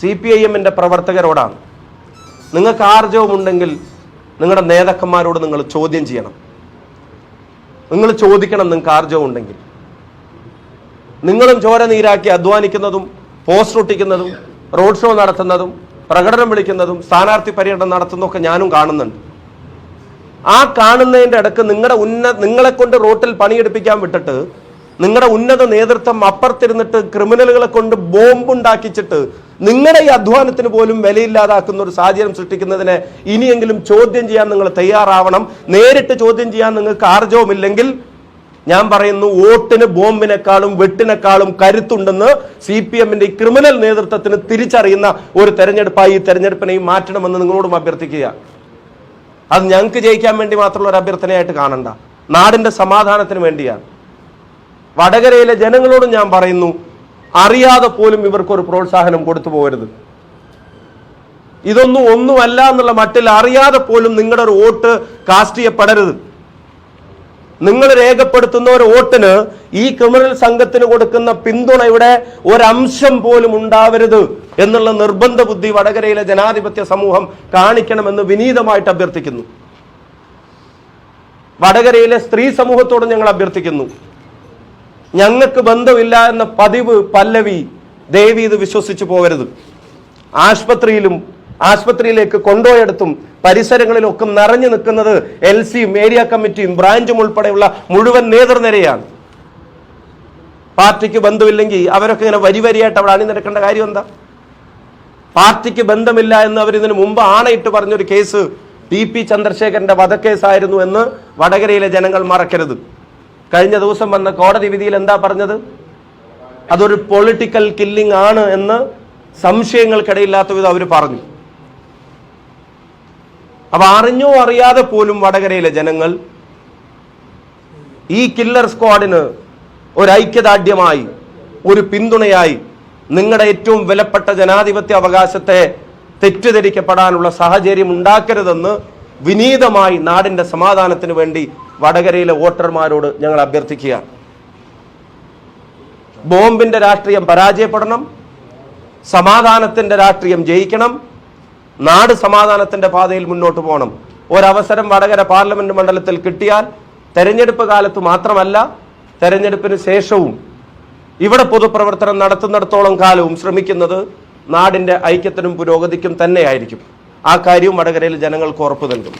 C P I എമ്മിന്റെ പ്രവർത്തകരോടാണ്. നിങ്ങൾക്ക് ആർജവമുണ്ടെങ്കിൽ നിങ്ങളുടെ നേതാക്കന്മാരോട് നിങ്ങൾ ചോദ്യം ചെയ്യണം. നിങ്ങൾ ചോദിക്കണം നിങ്ങൾക്ക് ആർജവം ഉണ്ടെങ്കിൽ നിങ്ങളും ചോര നീരാക്കി അധ്വാനിക്കുന്നതും പോസ്റ്റർ ഒട്ടിക്കുന്നതും റോഡ് ഷോ നടത്തുന്നതും പ്രകടനം വിളിക്കുന്നതും സ്ഥാനാർത്ഥി പര്യടനം നടത്തുന്നതൊക്കെ ഞാനും കാണുന്നുണ്ട്. ആ കാണുന്നതിന്റെ ഇടയ്ക്ക് നിങ്ങളുടെ ഉന്ന നിങ്ങളെ കൊണ്ട് റോട്ടിൽ പണിയെടുപ്പിക്കാൻ വിട്ടിട്ട് നിങ്ങളുടെ ഉന്നത നേതൃത്വം അപ്പുറത്തിരുന്നിട്ട് ക്രിമിനലുകളെ കൊണ്ട് ബോംബുണ്ടാക്കിച്ചിട്ട് നിങ്ങളുടെ ഈ അധ്വാനത്തിന് പോലും വിലയില്ലാതാക്കുന്ന ഒരു സാഹചര്യം സൃഷ്ടിക്കുന്നതിനെ ഇനിയെങ്കിലും ചോദ്യം ചെയ്യാൻ നിങ്ങൾ തയ്യാറാവണം. നേരിട്ട് ചോദ്യം ചെയ്യാൻ നിങ്ങൾക്ക് ആർജവുമില്ലെങ്കിൽ ഞാൻ പറയുന്നു വോട്ടിന് ബോംബിനെക്കാളും വെട്ടിനേക്കാളും കരുത്തുണ്ടെന്ന് സി പി എമ്മിന്റെ ക്രിമിനൽ നേതൃത്വത്തിന് തിരിച്ചറിയുന്ന ഒരു തെരഞ്ഞെടുപ്പായി ഈ തെരഞ്ഞെടുപ്പിനെയും മാറ്റണമെന്ന് നിങ്ങളോടും അഭ്യർത്ഥിക്കുക. അത് ഞങ്ങൾക്ക് ജയിക്കാൻ വേണ്ടി മാത്രമുള്ള ഒരു അഭ്യർത്ഥനയായിട്ട് കാണണ്ട. നാടിന്റെ സമാധാനത്തിന് വേണ്ടിയാണ്. വടകരയിലെ ജനങ്ങളോട് ഞാൻ പറയുന്നു അറിയാതെ പോലും ഇവർക്കൊരു പ്രോത്സാഹനം കൊടുത്തു പോകരുത്. ഇതൊന്നും ഒന്നുമല്ല എന്നുള്ള മട്ടിൽ അറിയാതെ പോലും നിങ്ങളുടെ ഒരു വോട്ട് കാസ്റ്റ് ചെയ്യപ്പെടരുത്. നിങ്ങൾ രേഖപ്പെടുത്തുന്ന ഒരു വോട്ടിന് ഈ ക്രിമിനൽ സംഘത്തിന് കൊടുക്കുന്ന പിന്തുണ ഇവിടെ ഒരംശം പോലും ഉണ്ടാവരുത് എന്നുള്ള നിർബന്ധ ബുദ്ധി വടകരയിലെ ജനാധിപത്യ സമൂഹം കാണിക്കണമെന്ന് വിനീതമായിട്ട് അഭ്യർത്ഥിക്കുന്നു. വടകരയിലെ സ്ത്രീ സമൂഹത്തോട് ഞങ്ങൾ അഭ്യർത്ഥിക്കുന്നു. ഞങ്ങൾക്ക് ബന്ധമില്ല എന്ന പതിവ് പല്ലവി ദേവി ഇത് വിശ്വസിച്ചു പോകരുത്. ആശുപത്രിയിലും ആശുപത്രിയിലേക്ക് കൊണ്ടുപോയെടുത്തും പരിസരങ്ങളിലൊക്കെ നിറഞ്ഞു നിൽക്കുന്നത് എൽ സിയും ഏരിയ കമ്മിറ്റിയും ബ്രാഞ്ചും ഉൾപ്പെടെയുള്ള മുഴുവൻ നേതൃനിരയാണ്. പാർട്ടിക്ക് ബന്ധമില്ലെങ്കിൽ അവരൊക്കെ ഇങ്ങനെ വരി വരിയായിട്ട് അവിടെ അണിനിരക്കേണ്ട കാര്യം എന്താ? പാർട്ടിക്ക് ബന്ധമില്ല എന്ന് അവർ ഇതിനു മുമ്പ് ആണയിട്ട് പറഞ്ഞൊരു കേസ് ടി പി ചന്ദ്രശേഖരന്റെ വധക്കേസായിരുന്നു എന്ന് വടകരയിലെ ജനങ്ങൾ മറക്കരുത്. കഴിഞ്ഞ ദിവസം വന്ന കോടതി വിധിയിൽ എന്താ പറഞ്ഞത്? അതൊരു പൊളിറ്റിക്കൽ കില്ലിംഗ് ആണ് എന്ന് സംശയങ്ങൾക്കിടയില്ലാത്ത വിധം അവർ പറഞ്ഞു. അപ്പൊ അറിഞ്ഞോ അറിയാതെ പോലും വടകരയിലെ ജനങ്ങൾ ഈ കില്ലർ സ്ക്വാഡിന് ഒരു ഐക്യദാർഢ്യമായി ഒരു പിന്തുണയായി നിങ്ങളുടെ ഏറ്റവും വിലപ്പെട്ട ജനാധിപത്യ അവകാശത്തെ തെറ്റിദ്ധരിക്കപ്പെടാനുള്ള സാഹചര്യം ഉണ്ടാക്കരുതെന്ന് വിനീതമായി നാടിന്റെ സമാധാനത്തിന് വേണ്ടി വടകരയിലെ വോട്ടർമാരോട് ഞങ്ങൾ അഭ്യർത്ഥിക്കുകയാണ്. ബോംബിന്റെ രാഷ്ട്രീയം പരാജയപ്പെടണം സമാധാനത്തിന്റെ രാഷ്ട്രീയം ജയിക്കണം നാട് സമാധാനത്തിന്റെ പാതയിൽ മുന്നോട്ട് പോകണം. ഒരവസരം വടകര പാർലമെന്റ് മണ്ഡലത്തിൽ കിട്ടിയാൽ തെരഞ്ഞെടുപ്പ് കാലത്ത് മാത്രമല്ല തെരഞ്ഞെടുപ്പിന് ശേഷവും ഇവിടെ പൊതുപ്രവർത്തനം നടത്തുന്നിടത്തോളം കാലവും ശ്രമിക്കുന്നത് നാടിന്റെ ഐക്യത്തിനും പുരോഗതിക്കും തന്നെയായിരിക്കും. ആ കാര്യവും വടകരയിൽ ജനങ്ങൾക്ക് ഉറപ്പ് നൽകും.